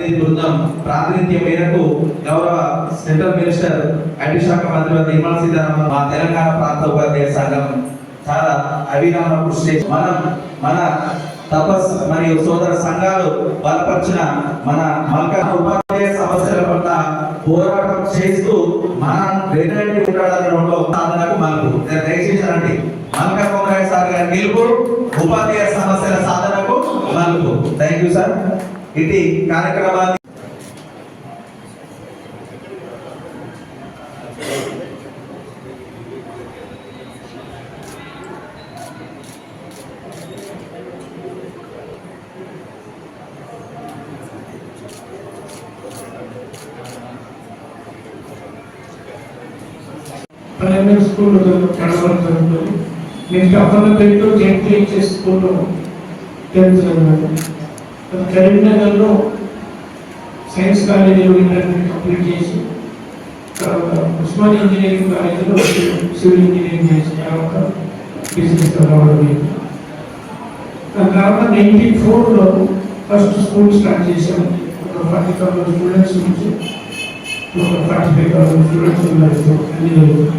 బృందం ప్రాతినిధ్యం మేరకు గౌరవ సెంట్రల్ మినిస్టర్ ఐటీ శాఖ మంత్రి నిర్మలా సీతారామన్ మా తెలంగాణ ప్రాంత ఉపాధ్యాయ సంఘం చాలా అవిరామ కృషి చేసి మనం మన తపస్ మరియు సోదర సంఘాలు బలపరిచిన మన మల్క ఉపాధ్యాయ సమస్యల పట్ల పోరాటం చేస్తూ మనం రెగ్యులేటరీ ఉండాలనడంలో సాధనకు మనకు దయచేసి మల్క కొంగరాయ సార్ గారి గెలుపు ఉపాధ్యాయ సమస్యల సాధనకు మలుపు థ్యాంక్ యూ సార్. ఇది కార్యక్రమాన్ని ప్రైమరీ స్కూల్ నడవడం జరుగుతుంది నెక్స్ట్ అప్పన్నపేటలో జెడ్పీహెచ్ఎస్ స్కూల్లో టెన్త్ కరీంనగర్లో సైన్స్ కాలేజీలో ఇంటర్మీడియట్ కంప్లీట్ చేసి తర్వాత ఉస్మాన్ ఇంజనీరింగ్ కాలేజీలో సివిల్ ఇంజనీరింగ్ చేసిన తర్వాత బిజినెస్ రావడం అయింది. దాని తర్వాత నైన్టీ ఫోర్లో ఫస్ట్ స్కూల్ స్టార్ట్ చేశాను ఒక ఫార్టీ థౌసండ్ స్టూడెంట్స్ నుంచి ఒక ఫార్టీ ఫైవ్ థౌసండ్ స్టూడెంట్స్ ఉన్నారు. అన్ని జరుగుతుంది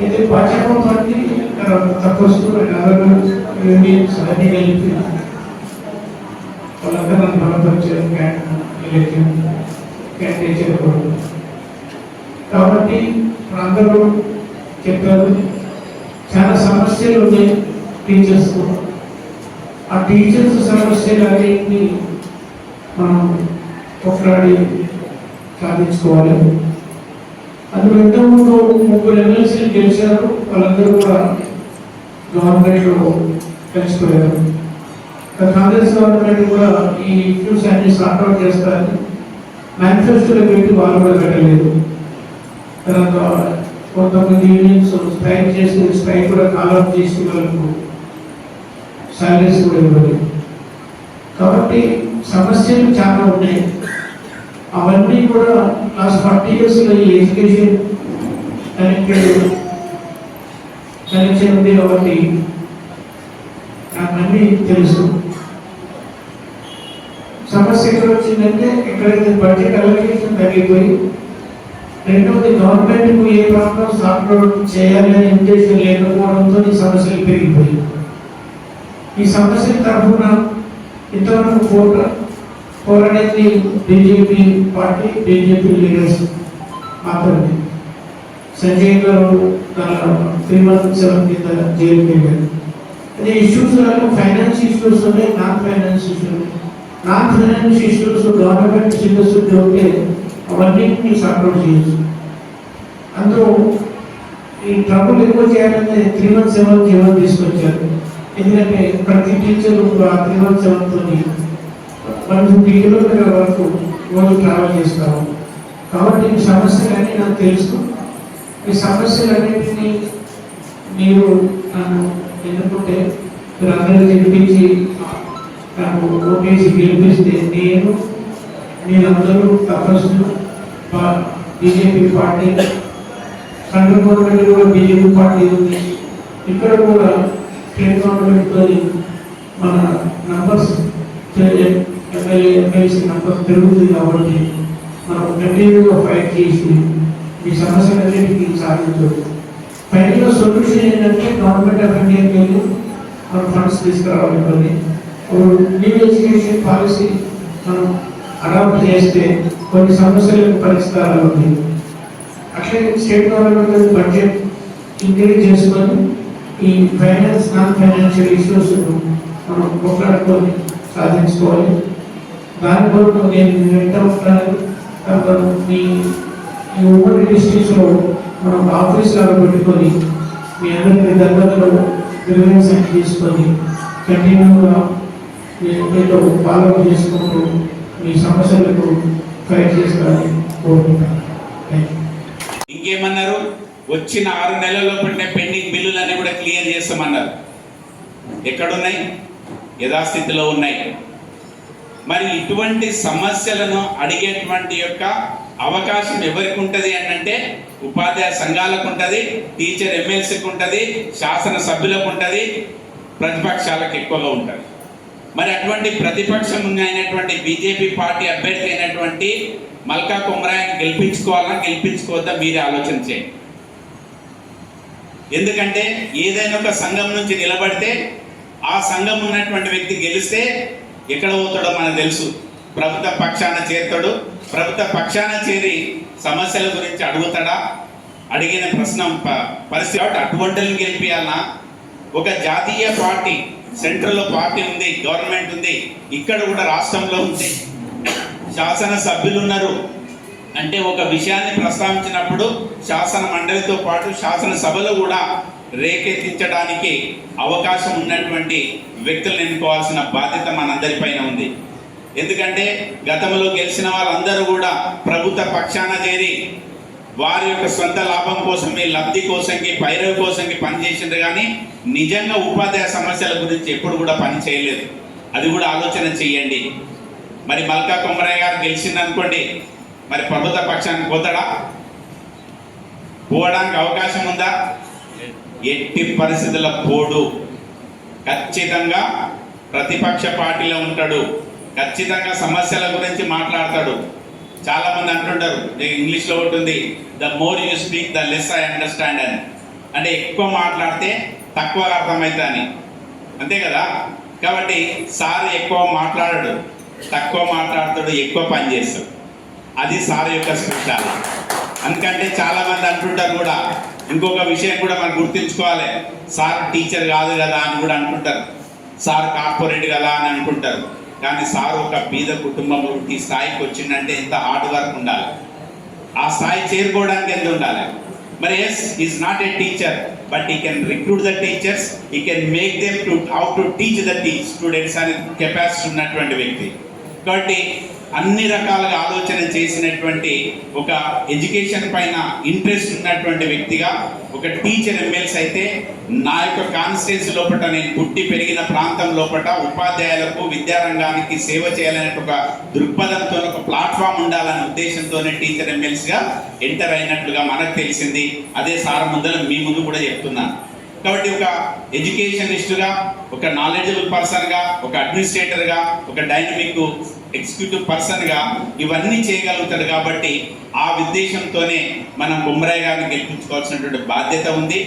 అయితే పాఠ్యక్రమం బట్టి తపస్సు నగరం యూనియన్స్ అన్ని కలిపి వాళ్ళందరూ తర్వాత వచ్చారు క్యాన్ క్యాన్ టీచర్ కాబట్టి అందరూ చెప్పారు చాలా సమస్యలు ఉన్నాయి టీచర్స్ ఆ టీచర్స్ సమస్యలు అన్నింటినీ మనం పోట్లాడి సాధించుకోవాలి. అందులో ఇంతకుముందు ముగ్గురు ఎమ్మెల్సీలు గెలిచారు వాళ్ళందరూ కూడా గవర్నమెంట్లో కలిసిపోయారు. కాంగ్రెస్ గవర్నమెంట్ కూడా ఈ ఇష్యూస్ అన్ని సార్ట్అవుట్ చేస్తారని మేనిఫెస్టోలో పెట్టి వాళ్ళు కూడా పెట్టలేదు. తర్వాత కొంతమంది యూనియన్స్ స్ట్రైక్ చేసి స్ట్రైక్ కూడా కాలప్ చేసి వాళ్ళకు శాలరీస్ కూడా ఇవ్వలేదు. కాబట్టి సమస్యలు చాలా ఉన్నాయి. అవన్నీ కూడా లాస్ట్ ఫార్టీ ఇయర్స్లో ఈ ఎడ్యుకేషన్ కనెక్టెడ్ కనెక్షన్ ఉంది కాబట్టి నాకు అన్నీ తెలుసు. సమస్య ఎక్కడ వచ్చిందంటే ఎక్కడైతే బడ్జెట్ అలొకేషన్ తగ్గిపోయి రెండవది గవర్నమెంట్ ఏ ప్రాంతం సాఫ్ట్వేర్ చేయాలనే ఉద్దేశం లేకపోవడంతో ఈ సమస్యలు పెరిగిపోయి ఈ సమస్యల తరఫున ఇంతవరకు పోట పోరాడేది బీజేపీ పార్టీ బీజేపీ లీడర్స్ మాత్రమే. సంజయ్ గారు తన త్రీ మంత్ కింద జైలుకి వెళ్ళారు అంటే ఇష్యూస్ ఫైనాన్స్ ఇష్యూస్ ఉన్నాయి non finance issues non finance issues government చిత్తశుద్ధి ఉంటే అవన్నీ సార్ట్అవుట్ చేయొచ్చు. అందులో ఈ ట్రబుల్ ఎక్కువ చేయాలంటే త్రీ వన్ సెవెన్ జీవన్ తీసుకొచ్చారు. ఎందుకంటే ప్రతి టీచర్ త్రీ వన్ సెవెన్తో వన్ ఫిఫ్టీ కిలోమీటర్ల వరకు రోజు ట్రావెల్ చేస్తాము కాబట్టి ఈ సమస్యలన్నీ నాకు తెలుసు. ఈ సమస్యలన్నింటినీ మీరు ఎందుకంటే మీరందరూ మీరు గెలిపించి నాకు ఓటేసి గెలిపిస్తే నేను మీరందరూ తపస్సు బీజేపీ పార్టీ సెంట్రల్ గవర్నమెంట్ కూడా బీజేపీ పార్టీ ఉంది. ఇక్కడ కూడా స్టేట్ గవర్నమెంట్తో మన నంబర్స్ ఎమ్మెల్యే ఎమ్మెల్సీ నంబర్ పెరుగుతుంది కాబట్టి మనం కంటిన్యూగా ఫైట్ చేసి ఈ సమస్యలన్నిటికీ సాధించవచ్చు. ఫైనల్గా సొల్యూషన్ ఏంటంటే గవర్నమెంట్ ఆఫ్ ఇండియాకి వెళ్ళి మనం ఫండ్స్ తీసుకురావాలి కొన్ని. న్యూ ఎడ్యుకేషన్ పాలసీ మనం అడాప్ట్ చేస్తే కొన్ని సమస్యలకు పరిష్కారాలు ఉంది అట్లే స్టేట్ గవర్నమెంట్ బడ్జెట్ ఇంక్రీజ్ చేసుకొని ఈ ఫైనాన్స్ నాన్ ఫైనాన్షియల్ ఇష్యూస్ మనం కొట్లాడుకొని సాధించుకోవాలి. దాని కొరకు నేను వెంట ఉంటాను. మీ ఈ ఉమ్మడి డిస్ట్రిక్ట్స్లో మనం ఆఫీస్ గారు పెట్టుకొని మీ అందరికీ దగ్గరలో గ్రీవెన్స్ తీసుకొని కంటిన్యూగా మీతో ఫాలో చేసుకుంటూ మీ సమస్యలకు ఫైట్ చేసుకోవాలని కోరుకుంటాను ఇంకేమన్నారు? వచ్చిన ఆరు నెలల్లో పడిన పెండింగ్ బిల్లులన్నీ కూడా క్లియర్ చేస్తామన్నారు. ఎక్కడున్నాయి? యథాస్థితిలో ఉన్నాయి. మరి ఇటువంటి సమస్యలను అడిగేటువంటి యొక్క అవకాశం ఎవరికి ఉంటుంది అని అంటే ఉపాధ్యాయ సంఘాలకు ఉంటుంది టీచర్ ఎమ్మెల్సీకి ఉంటుంది శాసన సభ్యులకు ఉంటుంది ప్రతిపక్షాలకు ఎక్కువగా ఉంటుంది. మరి అటువంటి ప్రతిపక్షం అయినటువంటి బీజేపీ పార్టీ అభ్యర్థి అయినటువంటి మల్కా కుమరాయని గెలిపించుకోవాలా గెలిపించుకోవద్దా మీరే ఆలోచన చేయండి. ఎందుకంటే ఏదైనా ఒక సంఘం నుంచి నిలబడితే ఆ సంఘం ఉన్నటువంటి వ్యక్తి గెలిస్తే ఎక్కడ పోతాడో మనకు తెలుసు. ప్రభుత్వ పక్షాన చేరుతాడు ప్రభుత్వ పక్షాన చేరి సమస్యల గురించి అడుగుతాడా? అడిగిన ప్రశ్న ప- పరిస్థితి కాబట్టి అటువంటిని గెలిపియాలన్నా ఒక జాతీయ పార్టీ సెంట్రల్లో పార్టీ ఉంది గవర్నమెంట్ ఉంది ఇక్కడ కూడా రాష్ట్రంలో ఉంది. శాసన సభ్యులు ఉన్నారు అంటే ఒక విషయాన్ని ప్రస్తావించినప్పుడు శాసన మండలితో పాటు శాసనసభలో కూడా రేకెత్తించడానికి అవకాశం ఉన్నటువంటి వ్యక్తులను ఎన్నుకోవాల్సిన బాధ్యత మనందరిపైన ఉంది. ఎందుకంటే గతంలో గెలిచిన వాళ్ళందరూ కూడా ప్రభుత్వ పక్షాన చేరి వారి యొక్క సొంత లాభం కోసమే లబ్ధి కోసంకి పైరవి కోసంకి పనిచేసిండ్రు కానీ నిజంగా ఉపాధ్యాయ సమస్యల గురించి ఎప్పుడు కూడా పని చేయలేదు. అది కూడా ఆలోచన చెయ్యండి. మరి మల్కా కొమరయ్య గారు గెలిచిందనుకోండి మరి ప్రభుత్వ పక్షానికి పోతాడా? పోవడానికి అవకాశం ఉందా? ఎట్టి పరిస్థితుల పోడు. ఖచ్చితంగా ప్రతిపక్ష పార్టీలో ఉంటాడు. ఖచ్చితంగా సమస్యల గురించి మాట్లాడతాడు. చాలామంది అంటుంటారు ఇంగ్లీష్లో ఉంటుంది the more you speak the less I understand అని. అంటే ఎక్కువ మాట్లాడితే తక్కువ అర్థమవుతా అని అంతే కదా? కాబట్టి సార్ ఎక్కువ మాట్లాడాడు తక్కువ మాట్లాడతాడు ఎక్కువ పని చేస్తాడు. అది సార్ యొక్క స్పెషాలి అందుకంటే చాలామంది అంటుంటారు కూడా ఇంకొక విషయం కూడా మనం గుర్తుంచుకోవాలి. సార్ టీచర్ కాదు కదా అని కూడా అంటుంటారు. సార్ కార్పొరేట్ కదా అని అనుకుంటారు కానీ సార్ ఒక బీద కుటుంబంలో ఈ స్థాయికి వచ్చిందంటే ఎంత హార్డ్ వర్క్ ఉండాలి. ఆ స్థాయి చేరుకోవడానికి ఎంత ఉండాలి? మరి he's is not a teacher but he can recruit the teachers he can make them to how to teach the the students అనే కెపాసిటీ ఉన్నటువంటి వ్యక్తి. కాబట్టి అన్ని రకాలుగా ఆలోచన చేసినటువంటి ఒక ఎడ్యుకేషన్ పైన ఇంట్రెస్ట్ ఉన్నటువంటి వ్యక్తిగా ఒక టీచర్ ఎమ్మెల్సీ అయితే నా యొక్క కాన్స్టిట్యున్సీ లోపల నేను పుట్టి పెరిగిన ప్రాంతం లోపల ఉపాధ్యాయులకు విద్యారంగానికి సేవ చేయాలనే ఒక దృక్పథంతో ఒక ప్లాట్ఫామ్ ఉండాలనే ఉద్దేశంతోనే టీచర్ ఎమ్మెల్సీగా ఎంటర్ అయినట్లుగా మనకు తెలిసింది. అదే సార్ ముందర మీ ముందు కూడా చెప్తున్నాను. కాబట్టి ఒక ఎడ్యుకేషనిస్ట్గా ఒక నాలెడ్జబుల్ పర్సన్గా ఒక అడ్మినిస్ట్రేటర్గా ఒక డైనమిక్ ఎగ్జిక్యూటివ్ పర్సన్గా ఇవన్నీ చేయగలుగుతాడు కాబట్టి ఆ ఉద్దేశంతోనే మనం బుమ్రాయ్ గారిని గెలిపించుకోవాల్సినటువంటి బాధ్యత ఉంది.